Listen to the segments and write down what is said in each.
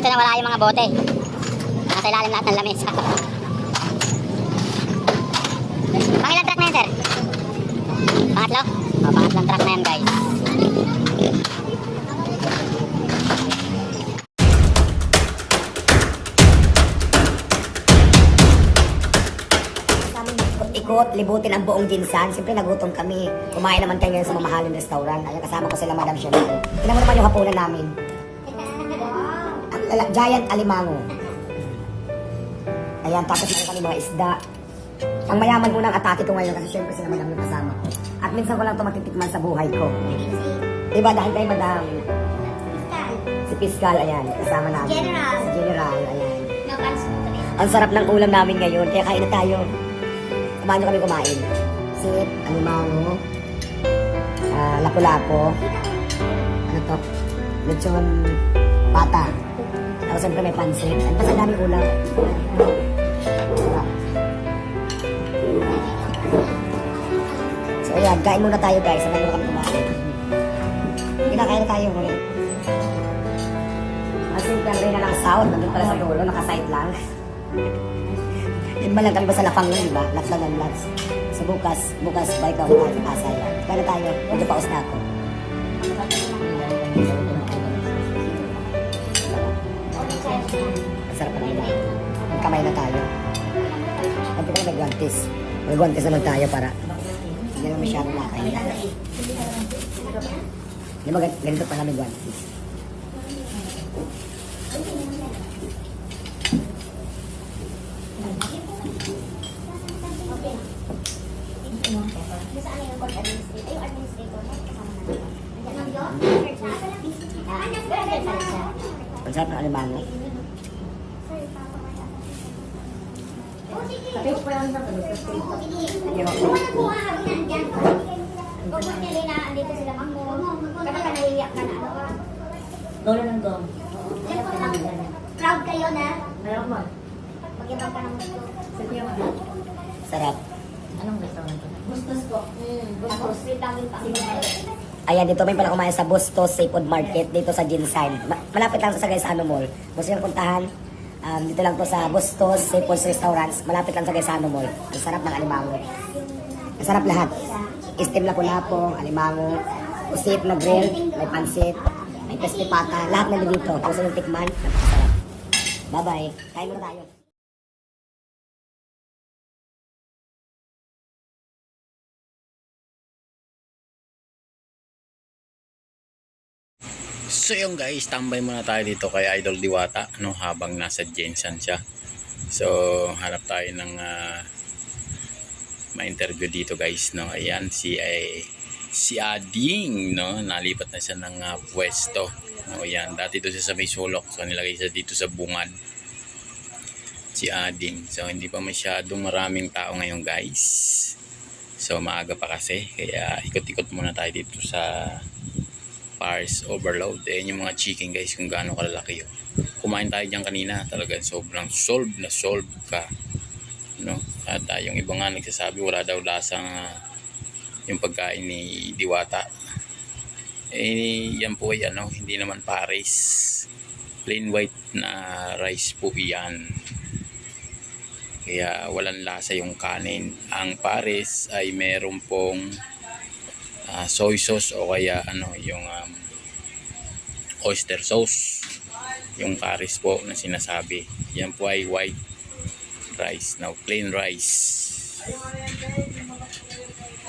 Dito na wala yung mga bote. Nasa ilalim lahat ng lamesa. Pangilang truck na yan, sir? Pangatlo? O, pangatlong truck na yan, guys. Ikot, libutin ang buong Jinsan. Siyempre nagutom kami. Kumain naman tayo ngayon sa mamahaling restaurant. Ayun, kasama ko sila Madam Shirley. Tingnan mo naman yung hapunan namin. Ang lala- Giant alimango. Ayan, tapos meron kami mga isda. Ang mayaman munang atake ko ngayon kasi syempre sila Madam yung kasama ko. At minsan ko lang ito matitikman sa buhay ko. Diba dahil kay Madam, si Piskal, ayan, kasama namin. General. Si General, ayan. Ang sarap ng ulam namin ngayon, kaya kain na tayo. Kumain nyo kami kumain. Sit, alimango, ah, lapu-lapo, ano to, lechon pata. Tapos siyempre may pansit. Ang basta daming ulam. So ayan, kain muna tayo guys. Sabay muna kami kumain. Kinakain na tayo. Ang simple ang rin na ng sound. Nandun pala sa dulo, nakasight lang. Yun lang kami ba lapang lang, di ba? Laps lang ng laps. So bukas, bukas balik daw tayo sa Pasay. Tayo, medyo paus na ako. Ito may. May guantes naman tayo para hindi naman masyadong nakakain. Di ba gan- ganito pa kami guantes? Saan yung court administrator? Dolo ng dom. Alam ko lang, proud kayo na Meron mo. mag-ibang ka ng gusto. Sige mo. Sarap. Anong restaurant to? Gustos po. Hmm, gustos. Wait lang, wait lang. Ayan, dito may pala kumain sa Bustos Seafood Market dito sa. Ma- malapit lang sa Gaisano Mall. Gusto nyo puntahan? Um, dito lang to sa Bustos Seafood Restaurants. Malapit lang sa Gaisano Mall. Ang sarap ng alimango. Ang sarap lahat. Steam na lapo alimango, usit na grill, may pansit, may crispy pata. Lahat na dito. Kung yung tikman, napakasarap. Bye-bye. Kain muna tayo. So yung guys, tambay muna tayo dito kay Idol Diwata no, habang nasa Jensen siya. So hanap tayo ng ah, ma-interview dito guys no. Ayan si ay si Ading no, nalipat na siya ng ah, pwesto. No, ayan, dati doon siya sa may sulok. So nilagay siya dito sa bungad. Si Ading. So hindi pa masyadong maraming tao ngayon guys. So maaga pa kasi kaya ikot-ikot muna tayo dito sa Pars Overload. Ayan yung mga chicken guys kung gaano kalalaki yun. Kumain tayo dyan kanina. Talagang sobrang solve na solve ka. No? At uh, yung iba nga nagsasabi wala daw lasang ah, yung pagkain ni Diwata. Eh, yan po ay ano, hindi naman pares. Plain white na rice po yan. Kaya walang lasa yung kanin. Ang pares ay meron pong ah, soy sauce o kaya ano yung um, oyster sauce. Yung pares po na sinasabi. Yan po ay white rice. Now plain rice.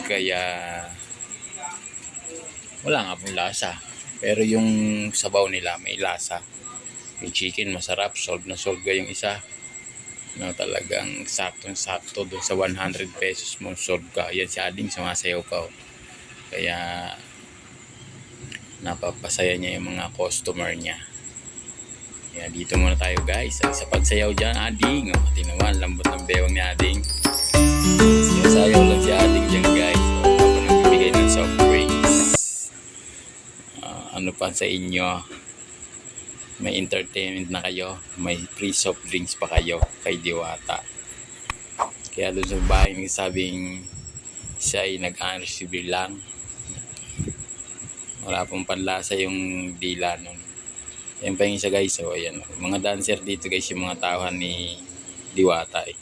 Kaya wala nga pong lasa. Pero yung sabaw nila may lasa. Yung chicken masarap. Solve na solve yung isa. No, talagang saktong sakto doon sa 100 pesos mo solve ka. Yan si Ading sumasayaw pa oh. Kaya napapasaya niya yung mga customer niya. Kaya dito muna tayo guys. Ay, sa pagsayaw dyan, Ading. O, tinawan, lambot ng bewang ni Ading. Sayaw lang si Ading dyan guys. O, ako nagbibigay ng soft drinks. Ah, ano pa sa inyo? May entertainment na kayo. May free soft drinks pa kayo kay Diwata. Kaya doon sa bahay nagsabing siya ay nag-receive lang. Wala pong panlasa yung dila nun. Yan pa yung isa guys. So, ayan. Mga dancer dito guys, yung mga tauhan ni Diwata eh.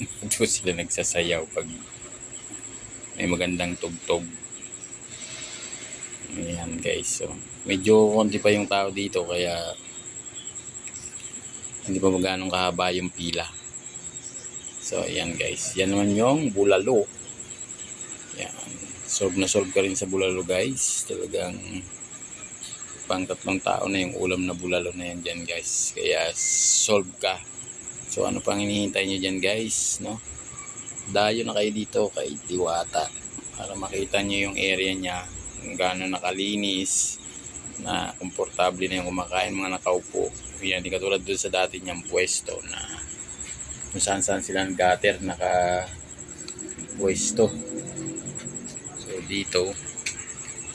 Doon sila nagsasayaw pag may magandang tugtog. Ayan guys. So, medyo konti pa yung tao dito kaya hindi pa magano'ng kahaba yung pila. So, ayan guys. Yan naman yung bulalo. Yan. Solve na solve ka rin sa bulalo guys. Talagang pang tatlong tao na yung ulam na bulalo na yan dyan guys. Kaya solve ka. So, ano pang hinihintay nyo dyan guys, no? Dayo na kayo dito kay Diwata para makita nyo yung area niya kung gaano nakalinis na komportable na yung kumakain mga nakaupo. Yan, di katulad dun sa dati niyang pwesto na kung saan saan sila ng gutter naka pwesto. Dito,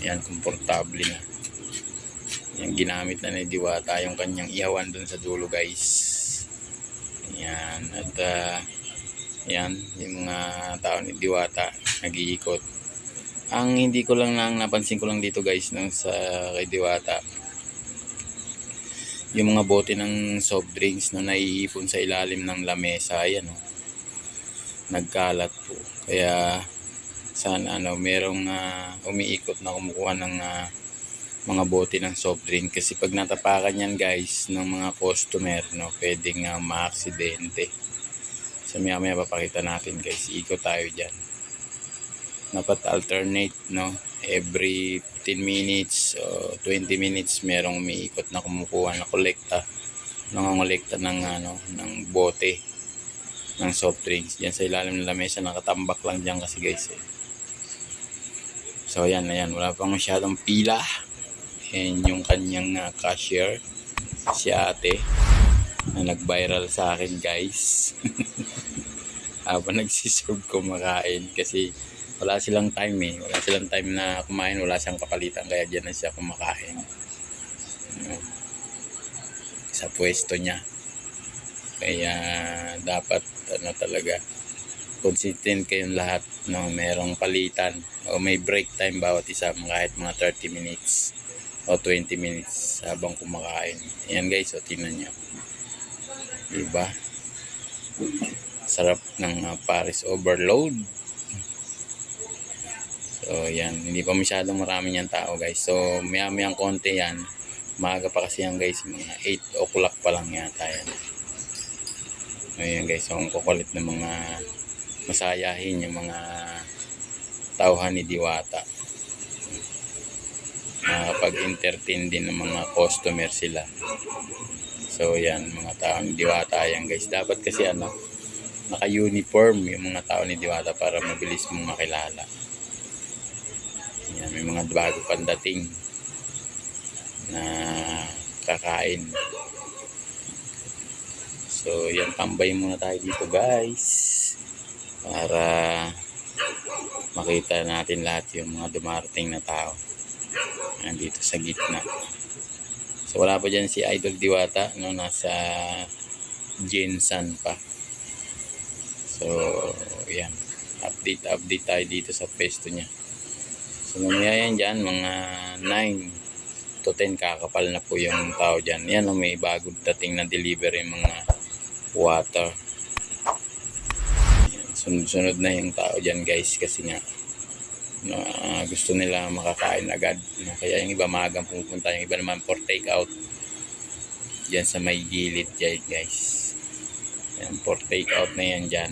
yan, komportable na. Yan, ginamit na ni Diwata yung kanyang ihawan dun sa dulo guys. Yan, at ah, yan, yung mga tao ni Diwata nag-iikot. Ang hindi ko lang nang napansin ko lang dito guys nang sa kay Diwata yung mga bote ng soft drinks na naiipon sa ilalim ng lamesa ayan oh. nagkalat po kaya sana ano merong ah, umiikot na kumukuha ng ah, mga bote ng soft drink. Kasi pag natapakan yan guys ng mga customer no pwedeng uh, maaksidente. So maya maya papakita natin guys. Ikot tayo dyan. Dapat alternate no? Every 15 minutes o 20 minutes merong umiikot na kumukuha na kolekta nangongolekta ng ano ng bote ng soft drinks. Diyan sa ilalim ng lamesa nakatambak lang diyan kasi guys eh. So ayan ayan. Wala pang masyadong pila. And yung kanyang uh, cashier. Si ate na nag-viral sa akin guys. Habang nagsiserve kumakain kasi wala silang time eh. Wala silang time na kumain, wala siyang kapalitan. Kaya diyan na siya kumakain. Sa pwesto niya. Kaya dapat ano talaga consistent kayong lahat no merong palitan o may break time bawat isa kahit mga 30 minutes o 20 minutes habang kumakain. Ayan guys, o tingnan niyo. Diba? Sarap ng uh, Paris overload. So, yan. Hindi pa masyadong marami yan tao, guys. So, maya-mayang konti yan. Maaga pa kasi yan, guys. Mga 8 o'clock pa lang yata yan. Ayan, guys. So, ang kukulit ng mga masayahin yung mga tauhan ni Diwata. Nakapag-entertain din ng mga customer sila. So, yan. Mga tao ni Diwata. Yan, guys. Dapat kasi ano, naka-uniform yung mga tao ni Diwata para mabilis mong makilala. Yan, may mga bago pang dating na kakain. So, yan, tambay muna tayo dito guys. Para makita natin lahat yung mga dumarating na tao. Nandito sa gitna. So, wala pa dyan si Idol Diwata. No, nasa Jensan pa. So, yan. Update, update tayo dito sa pesto niya. So, mamaya yan dyan, mga 9 to 10 kakapal na po yung tao dyan. Yan, oh, may bagong dating na delivery mga water. Sunod-sunod na yung tao dyan guys kasi nga na gusto nila makakain agad. No? Kaya yung iba maagang pupunta, yung iba naman for take out dyan sa may gilid dyan guys. Yan, for take out na yan dyan.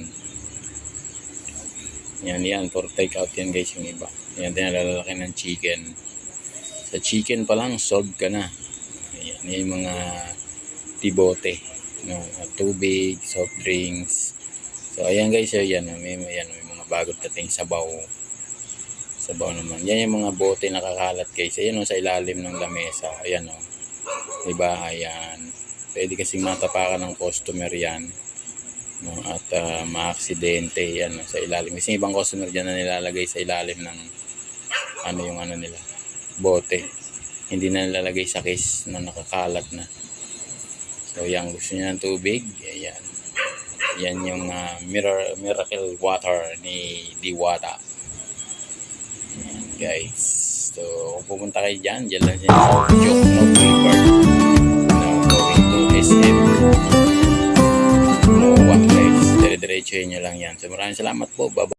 Yan, yan, for take out yan guys yung iba. Yan, tinalalaki ng chicken. Sa chicken pa lang, solve ka na. Yan yung mga tibote. No, tubig, soft drinks. So, ayan guys, so, yan, may, yan, may mga bagong dating sabaw. Sabaw naman. Yan yung mga bote na kakalat guys. Ayan o, sa ilalim ng lamesa. Ayan o. Diba? Ayan. Pwede kasing matapakan ng customer yan no, at uh, maaksidente yan no, sa ilalim. Kasi ibang customer dyan na nilalagay sa ilalim ng ano yung ano nila, bote. Hindi na nilalagay sa case na nakakalat na. So yan, gusto niya ng tubig, ayan. Yan yung uh, mirror, miracle water ni Diwata. Guys. So, kung pupunta kayo dyan, dyan lang dyan sa Joke No River. Now, going to SM. Noah, guys. Dire-diretso nyo lang yan. So, maraming salamat po. Bye-bye.